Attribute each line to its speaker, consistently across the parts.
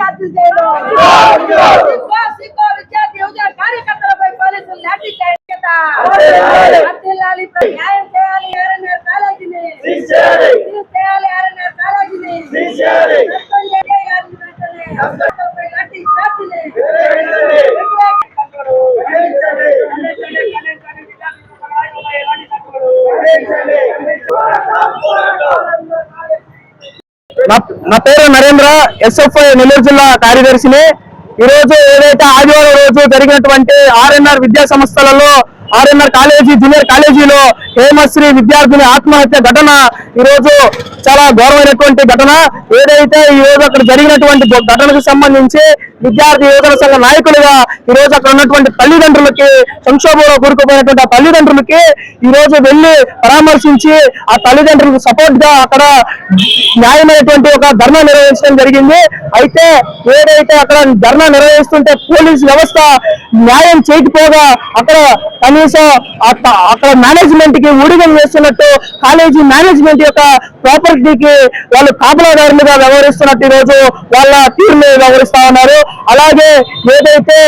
Speaker 1: ఛార్జీలు చేయడం సిగ్గో సిగ్గో విద్యార్థి యువజన కార్యకర్తలపై పోలీసులు లాఠీ చేయట వర్ధిల్లాలి, న్యాయం చేయాలి ఆర్ఎన్ఆర్ కాలేజీని సీజ్ చేయాలి ఆర్ఎన్ఆర్ కాలేజీని సస్పెండ్ చేయాలి గారిని వెంటనే. కార్యకర్తలపై లాఠీ ఛార్జీని
Speaker 2: నా నా పేరు నరేంద్ర ఎస్ఎఫ్ఐ నెల్లూరు జిల్లా కార్యదర్శిని. ఈ రోజు ఏదైతే ఆదివారం రోజు జరిగినటువంటి ఆర్ఎన్ఆర్ విద్యా సంస్థలలో ఆర్ఎన్ఆర్ కాలేజీ జూనియర్ కాలేజీలో హేమశ్రీ విద్యార్థిని ఆత్మహత్య ఘటన. ఈ రోజు చాలా ఘోరమైనటువంటి ఘటన. ఏదైతే ఈ రోజు అక్కడ జరిగినటువంటి ఘటనకు సంబంధించి విద్యార్థి యువజన సంఘ నాయకులుగా ఈ రోజు అక్కడ ఉన్నటువంటి తల్లిదండ్రులకి సంక్షోభంలో కూరుకుపోయినటువంటి ఆ తల్లిదండ్రులకి ఈ రోజు వెళ్ళి పరామర్శించి ఆ తల్లిదండ్రులకు సపోర్ట్గా అక్కడ న్యాయమైనటువంటి ఒక ధర్నా నిర్వహించడం జరిగింది. అయితే ఏదైతే అక్కడ ధర్నా నిర్వహిస్తుంటే పోలీస్ వ్యవస్థ న్యాయం చేయకపోగా అక్కడ కనీసం అక్కడ మేనేజ్మెంట్కి ఊడిగం చేస్తున్నట్టు కాలేజీ మేనేజ్మెంట్ యొక్క ప్రాపర్టీకి వాళ్ళు కాపలాదారులుగా వ్యవహరిస్తున్నట్టు ఈ రోజు వాళ్ళ తీరుని వ్యవహరిస్తా ఉన్నారు. అలాగే ఏదైతే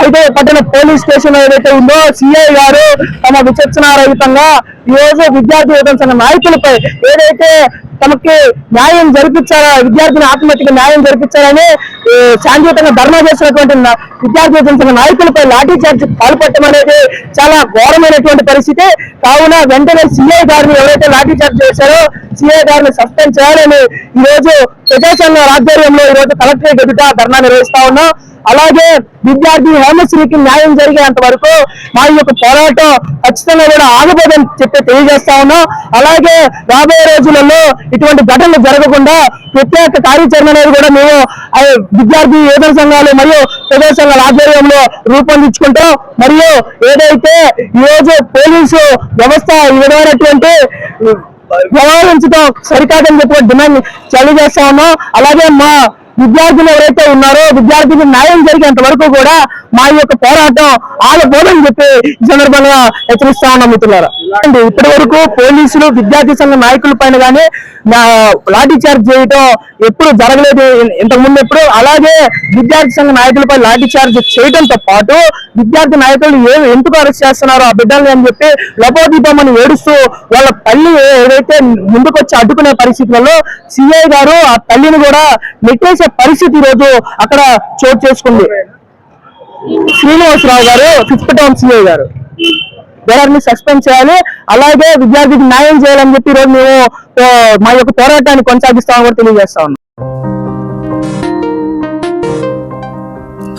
Speaker 2: ఐదో పట్టణ పోలీస్ స్టేషన్ ఏదైతే ఉందో సిఐ గారు తమ విచక్షణారహితంగా ఈ రోజు విద్యార్థి యువత నాయకులపై ఏదైతే తమకి న్యాయం జరిపించారా విద్యార్థిని ఆత్మహత్యకి న్యాయం జరిపించాలని శాంతియుతంగా ధర్నా చేసినటువంటి విద్యార్థి యువజన నాయకులపై లాఠీ చార్జ్ పాల్పడటం అనేది చాలా ఘోరమైనటువంటి పరిస్థితి. కావున వెంటనే సిఐ గారిని ఎవరైతే లాఠీ చార్జ్ చేశారో సిఐ గారిని సస్పెండ్ చేయాలని ఈ రోజు ప్రజాసంఘ ఆధ్వర్యంలో ఈ రోజు కలెక్టరేట్ ఎదుట ధర్నా నిర్వహిస్తా ఉన్నాం. అలాగే విద్యార్థి హేమశ్రీకి న్యాయం జరిగేంత వరకు మా యొక్క పోరాటం ఖచ్చితంగా కూడా ఆగబోదని చెప్పి తెలియజేస్తా ఉన్నాం. అలాగే రాబోయే రోజులలో ఇటువంటి ఘటనలు జరగకుండా ప్రత్యేక కార్యాచరణ అనేది కూడా మేము విద్యార్థి యోధన సంఘాలు మరియు ప్రజా సంఘాల ఆధ్వర్యంలో రూపొందించుకుంటాం. మరియు ఏదైతే ఈ రోజు పోలీసు వ్యవస్థ ఈ విధమైనటువంటి వ్యవహరించడం సరికాదని చెప్పి డిమాండ్ తెలియజేస్తా ఉన్నాం. అలాగే మా విద్యార్థులు ఎవరైతే ఉన్నారో విద్యార్థులకు న్యాయం జరిగేంత వరకు కూడా మా యొక్క పోరాటం ఆగబోదని చెప్పి సందర్భంగా హెచ్చరిస్తా ఉన్నాం అండి ఇప్పటి వరకు పోలీసులు విద్యార్థి సంఘ నాయకుల పైన కానీ లాఠీ చార్జ్ చేయటం ఎప్పుడు జరగలేదు. ఇంతకు ముందు ఎప్పుడు అలాగే విద్యార్థి సంఘ నాయకులపై లాఠీ చార్జ్ చేయడంతో పాటు విద్యార్థి నాయకులు ఏ ఎందుకు అరెస్ట్ చేస్తున్నారో ఆ బిడ్డల్ని అని చెప్పి లపోదీపమని ఏడుస్తూ వాళ్ళ తల్లి ఏదైతే ముందుకొచ్చి అడ్డుకునే పరిస్థితులలో సిఐ గారు ఆ తల్లిని కూడా నెట్టేసి పరిస్థితి ఈ రోజు అక్కడ చోటు చేసుకుంది. శ్రీనివాసరావు గారు ఫిఫ్త్ టౌన్ సిఐ గారు. గారిని సస్పెండ్ చేయాలి. అలాగే విద్యార్థికి న్యాయం చేయాలని చెప్పి ఈ రోజు మేము మా యొక్క పోరాటాన్ని కొనసాగిస్తామని కూడా తెలియజేస్తా ఉన్నాం.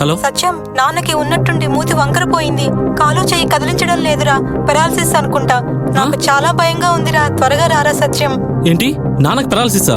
Speaker 3: హలో?
Speaker 4: సత్యం నాన్నకి ఉన్నట్టుండి మూతి వంకరపోయింది కాలు చెయ్యి కదిలించడం లేదురా. పెరాలసిస్ అనుకుంటా. నాకు చాలా భయంగా ఉందిరా. త్వరగా రారా సత్యం.
Speaker 3: ఏంటి? నాన్నకు పెరాలసిసా?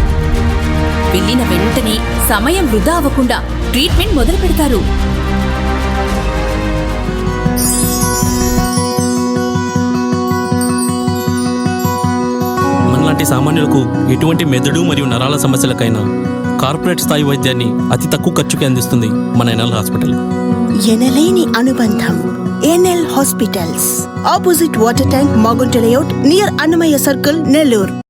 Speaker 5: వెళ్ళిన వెంటనే సమయం వృధా అవ్వకుండా ట్రీట్మెంట్ మొదలు పెడతారు.
Speaker 3: మనలాంటి సామాన్యులకు ఎటువంటి మెదడు మరియు నరాల సమస్యలకైనా కార్పొరేట్ స్థాయి వైద్యాన్ని అతి తక్కువ ఖర్చుకి అందిస్తుంది మన ఎన్ఎల్ హాస్పిటల్.
Speaker 6: ఎనలేని అనుబంధం NL hospitals. Opposite water tank Magunta layout near Annamayya circle Nellore.